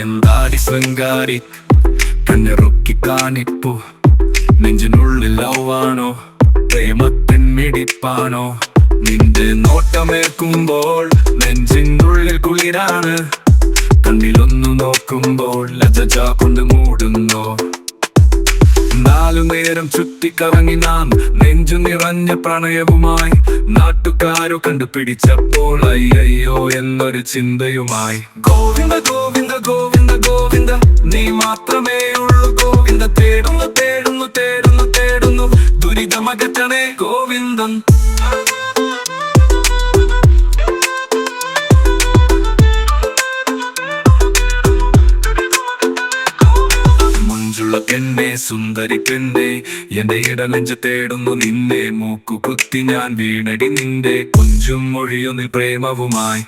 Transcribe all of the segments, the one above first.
എന്താടി ശൃംഗാരി? കണ്ണിറുക്കി കാണിപ്പു. നെഞ്ചിനുള്ളിൽ ലവാണോ പ്രേമത്തിൻ മിടിപ്പാണോ? നിന്റെ നോട്ടമേൽക്കുമ്പോൾ നെഞ്ചിനുള്ളിൽ കുളിരാണ്. കണ്ണിലൊന്നു നോക്കുമ്പോൾ ലജജ കൊണ്ട് മൂടുന്നോ? നാലു ചുറ്റി കറങ്ങി നാം നെഞ്ചു നിറഞ്ഞ പ്രണയവുമായി നാട്ടുകാരു കണ്ടുപിടിച്ചപ്പോൾ അയ്യോ എന്നൊരു ചിന്തയുമായി. ഗോവിന്ദ ഗോവിന്ദ ഗോവിന്ദ ഗോവിന്ദ നീ മാത്രമേ ഉള്ളൂ ഗോവിന്ദ. തേടുന്നു തേടുന്നു തേടുന്നു തേടുന്നു. ദുരിതമകറ്റണേ ഗോവിന്ദൻ. മുഞ്ചുള്ള പെണ്ണെ സുന്ദരി പെണ്ണെ എന്റെ ഇടനെഞ്ച് തേടുന്നു നിന്നെ. മൂക്കു കുത്തി ഞാൻ വീണടി നിന്റെ. കൊഞ്ചും മൊഴിയൊന്നു പ്രേമവുമായി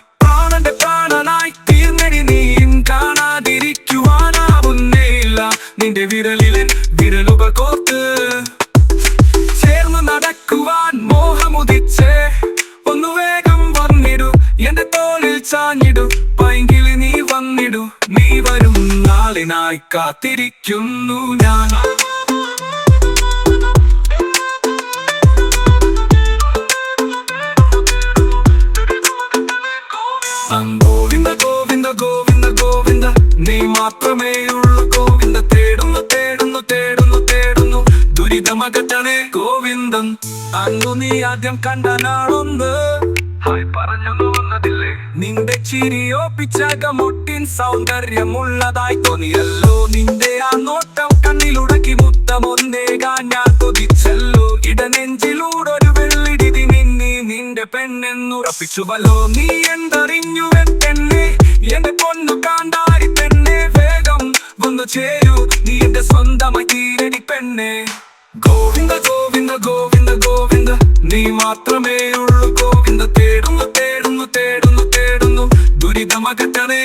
നാളിനായി കാത്തിരിക്കുന്നു ഞാൻ. ഗോവിന്ദ ഗോവിന്ദ ഗോവിന്ദ ഗോവിന്ദ നീ മാത്രമേ ഉള്ളൂ ഗോവിന്ദ. തേടുന്നു തേടുന്നു തേടുന്നു തേടുന്നു. ദുരിതമകറ്റണേ ഗോവിന്ദൻ. അന്നു നീ ആദ്യം കണ്ട നാളൊന്ന്. പറഞ്ഞു വന്നതില്ലേ? നിന്റെ ചിരിയോ പിച്ചകമൊട്ടിൻ സൗന്ദര്യമുള്ളതായി തോന്നിയല്ലോ. നിന്റെ ആ നോട്ടം കണ്ണിലുടക്കി മുത്തമൊന്നേകാൻ ഞാൻ കൊതിച്ചല്ലോ. ഇടനെഞ്ചിലൂടൊരു വെള്ളിടിതി നിന്നി നിന്റെ പെണ്ണെന്നുറപ്പിച്ചുവല്ലോ. നീ എന്തറിഞ്ഞു എന്നെ എന്റെ പൊന്നു കാണ്ടാരി പെണ്ണെ വേഗം വന്നു ചേരൂ. നീ എന്റെ സ്വന്തമായി തീരടി പെണ്ണെ. ഗോവിന്ദ ഗോവിന്ദ ഗോവിന്ദ ഗോവിന്ദ നീ മാത്രമേ ഉള്ളൂ ഗോവിന്ദ